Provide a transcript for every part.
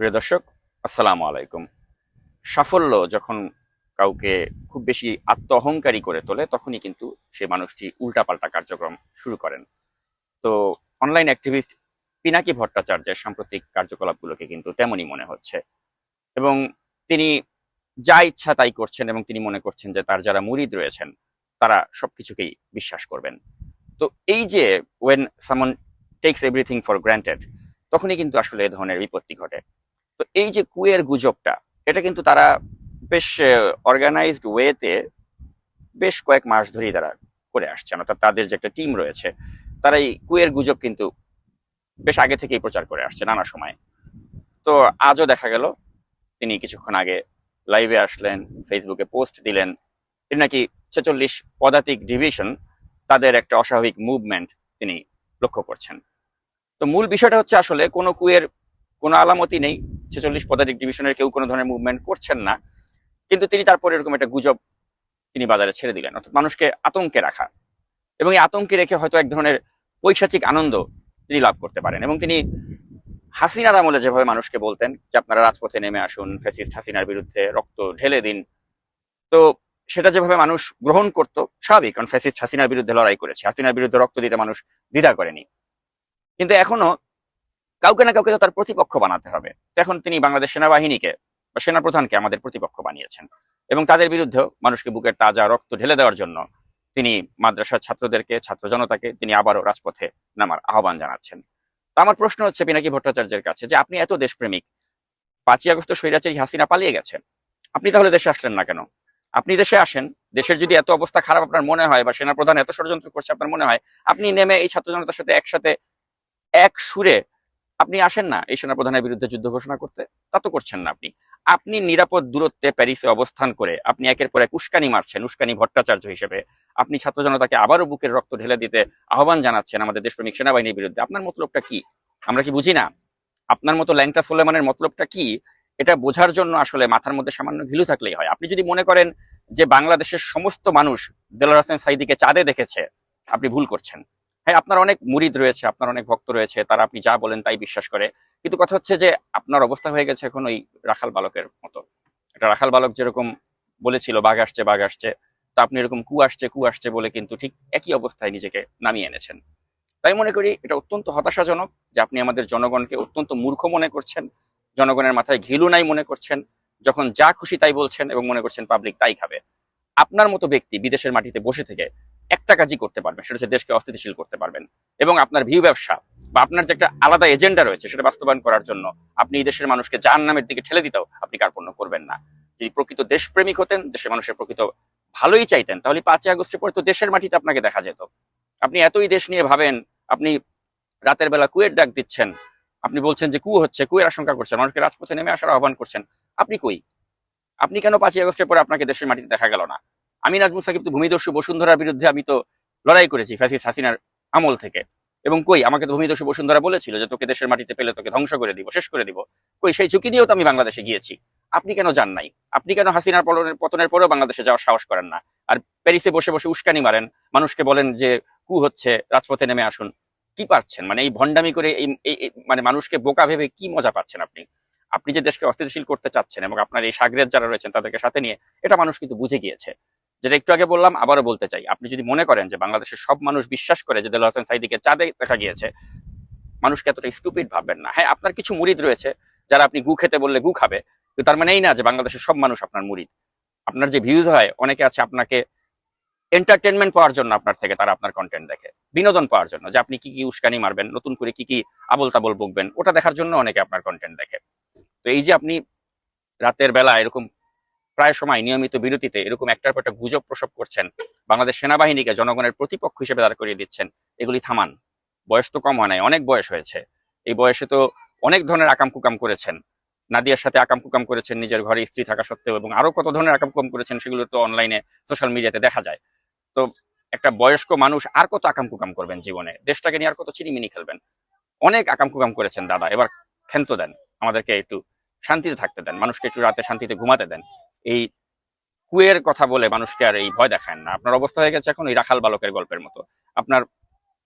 প্রিয় দর্শক, আসসালামু আলাইকুম। সাফল্য যখন কাউকে খুব বেশি আত্ম অহংকারী করে তোলে, তখনই কিন্তু সে মানুষটি উল্টাপাল্টা কার্যক্রম শুরু করেন। তো অনলাইন অ্যাক্টিভিস্ট পিনাকি ভট্টাচার্যের সাম্প্রতিক কার্যকলাপগুলোকে কিন্তু তেমনই মনে হচ্ছে। এবং তিনি যা ইচ্ছা তাই করছেন এবং তিনি মনে করছেন যে তার যারা মুরিদ রয়েছেন, তারা সবকিছুকেই বিশ্বাস করবেন। তো এই যে ওয়েন সামন টেক্স এভরিথিং ফর গ্রান্টেড তখনই কিন্তু আসলে এ ধরনের বিপত্তি ঘটে। তো এই যে কুয়ের গুজবটা, এটা কিন্তু তারা বেশ অর্গানাইজড ওয়েতে বেশ কয়েক মাস ধরেই তারা করে আসছেন অর্থাৎ তাদের যে একটা টিম রয়েছে, তারা এই কুয়ের গুজব কিন্তু বেশ আগে থেকেই প্রচার করে আসছে নানা সময়। তো আজও দেখা গেল, তিনি কিছুক্ষণ আগে লাইভে আসলেন ফেসবুকে পোস্ট দিলেন। তিনি নাকি ছেচল্লিশ পদাতিক ডিভিশন তাদের একটা অস্বাভাবিক মুভমেন্ট তিনি লক্ষ্য করছেন। তো মূল বিষয়টা হচ্ছে আসলে কোনো কুয়ের কোনো আলামতি নেই ছেচল্লিশ পদাতিক ডিভিশনের কেউ কোনো ধরনের মুভমেন্ট করছেন না। কিন্তু তিনি তারপরে এরকম একটা গুজব তিনি বাজারে ছেড়ে দিলেন, অর্থাৎ মানুষকে আতঙ্কে রাখা। এবং এই আতঙ্কে রেখে হয়তো এক ধরনের পৈশাচিক আনন্দ তিনি লাভ করতে পারেন। এবং তিনি হাসিনার আমলে যেভাবে মানুষকে বলতেন যে, আপনারা রাজপথে নেমে আসুন, ফ্যাসিস্ট হাসিনার বিরুদ্ধে রক্ত ঢেলে দিন। তো সেটা যেভাবে মানুষ গ্রহণ করতো, স্বাভাবিক, কারণ ফ্যাসিস্ট হাসিনার বিরুদ্ধে লড়াই করেছে। হাসিনার বিরুদ্ধে রক্ত দিতে মানুষ দ্বিধা করেনি। কিন্তু এখনও কাউকে না কাউকে তো তার প্রতিপক্ষ বানাতে হবে। এখন তিনি বাংলাদেশ সেনাবাহিনীকে বা সেনাপ্রধানকে আমাদের প্রতিপক্ষ বানিয়েছেন। এবং তাদের বিরুদ্ধেও মানুষকে বুকের তাজা রক্ত ঢেলে দেওয়ার জন্য তিনি মাদ্রাসার ছাত্রদেরকে, ছাত্র জনতাকে তিনি আবারও রাজপথে নামার আহ্বান জানাচ্ছেন। তো আমার প্রশ্ন হচ্ছে পিনাকি ভট্টাচার্যের কাছে যে আপনি এত দেশপ্রেমিক, পাঁচই আগস্ট স্বৈরাচারী হাসিনা পালিয়ে গেছেন। আপনি তাহলে দেশে আসলেন না কেন? আপনি দেশে আসেন, দেশের যদি এত অবস্থা খারাপ আপনার মনে হয় বা সেনাপ্রধান এত ষড়যন্ত্র করছে আপনার মনে হয়, আপনি নেমে এই ছাত্র জনতার সাথে একসাথে এক সুরে আপনি আসেন না এই সেনাপ্রধানের বিরুদ্ধে যুদ্ধ ঘোষণা করতে, তা তো করছেন না আপনি। আপনি নিরাপদ দূরত্বে প্যারিসে অবস্থান করে আপনি একের পর এক উস্কানি মারছেন, উস্কানি ভট্টাচার্য হিসেবে। আপনি ছাত্র জনতাকে আবারও বুকের রক্ত ঢেলে দিতে আহ্বান জানাচ্ছেন আমাদের দেশপ্রেমিক সেনাবাহিনীর বিরুদ্ধে। আপনার মতলবটা কি? আমরা কি বুঝি না? আপনার মতো ল্যাংটা সোলেমানের মতলবটা কি? এটা বোঝার জন্য আসলে মাথার মধ্যে সামান্য ঘিলু থাকলেই হয়। আপনি যদি মনে করেন যে বাংলাদেশের সমস্ত মানুষ দেলার হোসেন সাইদিকে চাঁদে দেখেছে, আপনি ভুল করছেন। হ্যাঁ আপনার অনেক মুরিদ রয়েছে, আপনার অনেক ভক্ত রয়েছে, তারা আপনি যা বলেন তাই বিশ্বাস করে। কিন্তু কথা হচ্ছে যে, আপনার অবস্থা হয়ে গেছে এখন ওই রাখাল বালকের মতো। একটা রাখাল বালক যেরকম বলেছিল, বাঘ আসছে বাঘ আসছে, তা আপনি এরকম কু আসছে কু আসছে বলে কিন্তু ঠিক একই অবস্থায় নিজেকে নামিয়ে এনেছেন। তাই মনে করি এটা অত্যন্ত হতাশাজনক যে আপনি আমাদের জনগণকে অত্যন্ত মূর্খ মনে করছেন, জনগণের মাথায় ঘিলু নাই মনে করছেন, যখন যা খুশি তাই বলছেন এবং মনে করছেন পাবলিক তাই খাবে। আপনার মতো ব্যক্তি বিদেশের মাটিতে বসে থেকে একটা কাজই করতে পারবেন, সেটা হচ্ছে দেশকে অস্থিতিশীল করতে পারবেন। এবং আপনার ভিউ ব্যবসা বা আপনার যে একটা আলাদা এজেন্ডা রয়েছে, সেটা বাস্তবায়ন করার জন্য আপনি এই দেশের মানুষকে জাহান নামের দিকে ঠেলে দিতেও আপনি কার্পণ্য করবেন না। যদি প্রকৃত দেশপ্রেমিক হতেন, দেশের মানুষের প্রকৃত ভালোই চাইতেন, তাহলে পাঁচই আগস্টের পরে তো দেশের মাটিতে আপনাকে দেখা যেত। আপনি এতই দেশ নিয়ে ভাবেন, আপনি রাতের বেলা কুয়ের ডাক দিচ্ছেন, আপনি বলছেন যে কু হচ্ছে, কুয়ের আশঙ্কা করছেন, মানুষকে রাজপথে নেমে আসার আহ্বান করছেন, আপনি কই? আপনি কেন পাঁচই আগস্টের পরে আপনাকে দেশের মাটিতে দেখা গেল না? আমি নাজমুল সাকিব তো ভূমিদস্যু বসুন্ধরার বিরুদ্ধে আমি তো লড়াই করেছি ফ্যাসিস হাসিনার আমল থেকে। এবং কই, আমাকে তো ভূমিদস্যু বসুন্ধরা বলেছিল যে তোকে দেশের মাটিতে পেলে তোকে ধ্বংস করে দিব, শেষ করে দিব। কই, সেই ঝুঁকি নিয়েও তো আমি বাংলাদেশে গিয়েছি। আপনি কেন যান নাই? আপনি কেন হাসিনার পতনের পতনের পরেও বাংলাদেশে যাওয়ার সাহস করেন না? আর প্যারিসে বসে বসে উস্কানি মারেন, মানুষকে বলেন যে, কু হচ্ছে, রাজপথে নেমে আসুন। কি পাচ্ছেন মানে এই ভণ্ডামি করে এই- মানে মানুষকে বোকা ভেবে কি মজা পাচ্ছেন আপনি? আপনি যে দেশকে অস্থিতিশীল করতে চাচ্ছেন এবং আপনার এই সাগরের যারা রয়েছেন তাদেরকে সাথে নিয়ে, এটা মানুষ কিন্তু বুঝে গিয়েছে। যেটা একটু আগে বললাম, আবারও বলতে চাই। আপনি যদি মনে করেন যে বাংলাদেশের সব মানুষ বিশ্বাস করে যে দেলোয়ার হোসেন সাইদিকে চাঁদে দেখা গিয়েছে, মানুষকে এতটা স্টুপিড ভাববেন না। হ্যাঁ আপনার কিছু মুরিদ রয়েছে যারা আপনি গু খেতে বললে গু খাবে, কিন্তু তার মানে এই না যে বাংলাদেশের সব মানুষ আপনার মুরিদ। আপনার যে ভিউজ হয়, অনেকে আছে আপনাকে এন্টারটেনমেন্ট পাওয়ার জন্য আপনার থেকে তারা আপনার কন্টেন্ট দেখে। বিনোদন পাওয়ার জন্য, যে আপনি কি কি উস্কানি মারবেন, নতুন করে কি কি আবল তাবল বকবেন, ওটা দেখার জন্য অনেকে আপনার কন্টেন্ট দেখে। তো এই যে আপনি রাতের বেলা এরকম প্রায় সময় নিয়মিত বিরতিতে এরকম একটার পর একটা গুজব প্রসব করছেন। বাংলাদেশ সেনাবাহিনীকে জনগণের প্রতিপক্ষ হিসেবে দাঁড় করিয়ে দিচ্ছেন। এগুলি থামান। বয়স তো কম হয় নাই, অনেক বয়স হয়েছে। এই বয়সে তো অনেক ধরনের আকাম কুকাম করেছেন। নাদিয়ার সাথে আকাম কুকাম করেছেন, নিজের ঘরে স্ত্রী থাকা সত্ত্বেও, এবং আরও কত ধরনের আকাম কুকাম করেছেন সেগুলো তো অনলাইনে, সোশ্যাল মিডিয়াতে দেখা যায়। তো একটা বয়স্ক মানুষ আর কত আকাম কুকাম করবেন জীবনে? দেশটাকে নিয়ে আর কত চিনিমিনি খেলবেন? অনেক আকাম কুকাম করেছেন দাদা, এবার ক্ষান্ত দেন। আমাদেরকে একটু শান্তিতে থাকতে দেন। মানুষকে একটু রাতে শান্তিতে ঘুমাতে দেন। এই কুয়ের কথা বলে মানুষকে আর এই ভয় দেখায় না। আপনার অবস্থা হয়ে গেছে এখন ওই রাখাল বালকের গল্পের মতো। আপনার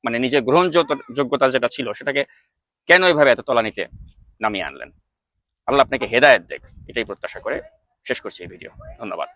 মানে নিজের গ্রহণযোগ্যতা যেটা ছিল, সেটাকে কেন এইভাবে এত তলানিতে নামিয়ে আনলেন? আল্লাহ আপনাকে হেদায়ত দেখ, এটাই প্রত্যাশা করে শেষ করছি এই ভিডিও ধন্যবাদ।